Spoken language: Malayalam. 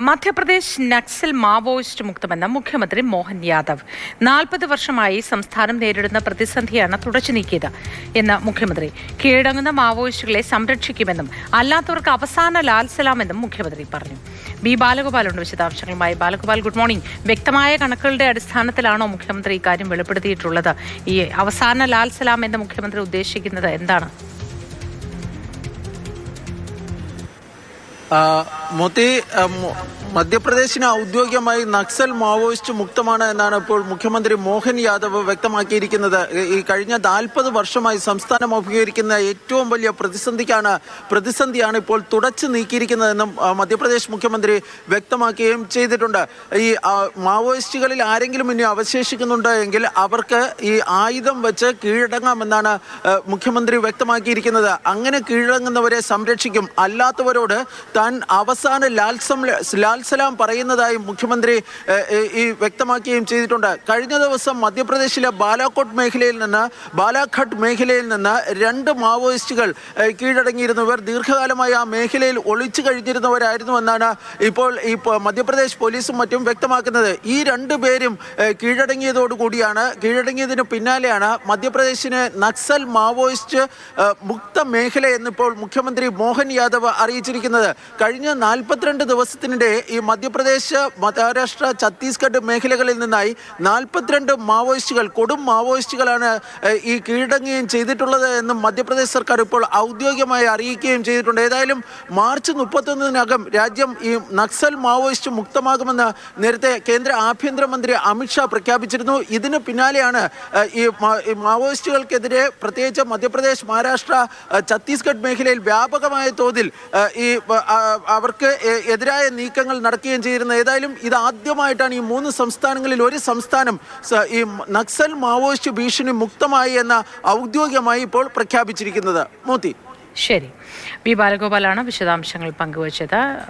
മധ്യപ്രദേശ് നക്സൽ മാവോയിസ്റ്റ് മുക്തമെന്ന് മുഖ്യമന്ത്രി മോഹൻ യാദവ് നാൽപ്പത് വർഷമായി സംസ്ഥാനം നേരിടുന്ന പ്രതിസന്ധിയാണ് തുടച്ചു നീക്കിയത് എന്ന് മുഖ്യമന്ത്രി. കീഴടങ്ങുന്ന മാവോയിസ്റ്റുകളെ സംരക്ഷിക്കുമെന്നും അല്ലാത്തവർക്ക് അവസാന ലാൽസലാമെന്നും മുഖ്യമന്ത്രി പറഞ്ഞു. ബി ബാലഗോപാലുണ്ട് വിശദാംശങ്ങളുമായി. Balagopal good morning. വ്യക്തമായ കണക്കുകളുടെ അടിസ്ഥാനത്തിലാണോ മുഖ്യമന്ത്രി ഇക്കാര്യം വെളിപ്പെടുത്തിയിട്ടുള്ളത്? ഈ അവസാന ലാൽസലാം എന്ന് മുഖ്യമന്ത്രി ഉദ്ദേശിക്കുന്നത് എന്താണ്? ആ, മോത്തി ആ, മു- മധ്യപ്രദേശിന് ഔദ്യോഗികമായി നക്സൽ മാവോയിസ്റ്റ് മുക്തമാണ് എന്നാണ് ഇപ്പോൾ മുഖ്യമന്ത്രി മോഹൻ യാദവ് വ്യക്തമാക്കിയിരിക്കുന്നത്. ഈ- കഴിഞ്ഞ നാൽപ്പത് വർഷമായി സംസ്ഥാനം അഭിമുഖീകരിക്കുന്ന ഏറ്റവും വലിയ പ്രതിസന്ധിക്കാണ് പ്രതിസന്ധിയാണ് ഇപ്പോൾ തുടച്ചു നീക്കിയിരിക്കുന്നതെന്നും മധ്യപ്രദേശ് മുഖ്യമന്ത്രി വ്യക്തമാക്കുകയും ചെയ്തിട്ടുണ്ട്. ഈ മാവോയിസ്റ്റുകളിൽ ആരെങ്കിലും ഇനി അവശേഷിക്കുന്നുണ്ട് എങ്കിൽ അവർക്ക് ഈ ആയുധം വെച്ച് കീഴടങ്ങാമെന്നാണ് മുഖ്യമന്ത്രി വ്യക്തമാക്കിയിരിക്കുന്നത്. അങ്ങനെ കീഴടങ്ങുന്നവരെ സംരക്ഷിക്കും. അല്ലാത്തവരോട് താൻ അവസാന ലാൽസം ലാൽസലാം പറയുന്നതായും മുഖ്യമന്ത്രി ഈ വ്യക്തമാക്കുകയും ചെയ്തിട്ടുണ്ട്. കഴിഞ്ഞ ദിവസം മധ്യപ്രദേശിലെ ബാലാക്കോട്ട് മേഖലയിൽ നിന്ന് ബാലാഘട്ട് മേഖലയിൽ നിന്ന് രണ്ട് മാവോയിസ്റ്റുകൾ കീഴടങ്ങിയിരുന്നു ഇവർ ദീർഘകാലമായി ആ മേഖലയിൽ ഒളിച്ചു കഴിഞ്ഞിരുന്നവരായിരുന്നു എന്നാണ് ഇപ്പോൾ ഈ മധ്യപ്രദേശ് പോലീസും മറ്റും വ്യക്തമാക്കുന്നത്. ഈ രണ്ടു പേരും കീഴടങ്ങിയതോടുകൂടിയാണ് കീഴടങ്ങിയതിന് പിന്നാലെയാണ് മധ്യപ്രദേശിന് നക്സൽ മാവോയിസ്റ്റ് മുക്ത മേഖല എന്നിപ്പോൾ മുഖ്യമന്ത്രി മോഹൻ യാദവ് അറിയിച്ചിരിക്കുന്നത്. കഴിഞ്ഞ നാൽപ്പത്തിരണ്ട് ദിവസത്തിനിടെ മധ്യപ്രദേശ് മഹാരാഷ്ട്ര ഛത്തീസ്ഗഡ് മേഖലകളിൽ നിന്നായി നാൽപ്പത്തിരണ്ട് മാവോയിസ്റ്റുകൾ കൊടും മാവോയിസ്റ്റുകളാണ് ഈ കീഴടങ്ങുകയും ചെയ്തിട്ടുള്ളത് എന്നും മധ്യപ്രദേശ് സർക്കാർ ഇപ്പോൾ ഔദ്യോഗികമായി അറിയിക്കുകയും ചെയ്തിട്ടുണ്ട്. ഏതായാലും മാർച്ച് മുപ്പത്തൊന്നിനകം രാജ്യം ഈ നക്സൽ മാവോയിസ്റ്റ് മുക്തമാകുമെന്ന് നേരത്തെ കേന്ദ്ര ആഭ്യന്തരമന്ത്രി അമിത്ഷാ പ്രഖ്യാപിച്ചിരുന്നു. ഇതിന് പിന്നാലെയാണ് ഈ മാവോയിസ്റ്റുകൾക്കെതിരെ പ്രത്യേകിച്ച് മധ്യപ്രദേശ് മഹാരാഷ്ട്ര ഛത്തീസ്ഗഡ് മേഖലയിൽ വ്യാപകമായ തോതിൽ ഈ അവർക്ക് എതിരായ നീക്കങ്ങൾ നടക്കുകയും ചെയ്തിരുന്നത്. ഏതായാലും ഇത് ആദ്യമായിട്ടാണ് ഈ മൂന്ന് സംസ്ഥാനങ്ങളിൽ ഒരു സംസ്ഥാനം ഈ നക്സൽ മാവോയിസ്റ്റ് ഭീഷണി മുക്തമായി എന്ന ഔദ്യോഗികമായി ഇപ്പോൾ പ്രഖ്യാപിച്ചിരിക്കുന്നത്. മോത്തി ശരി. ബി ബാലഗോപാലാണ് വിശദാംശങ്ങൾ പങ്കുവച്ചത്.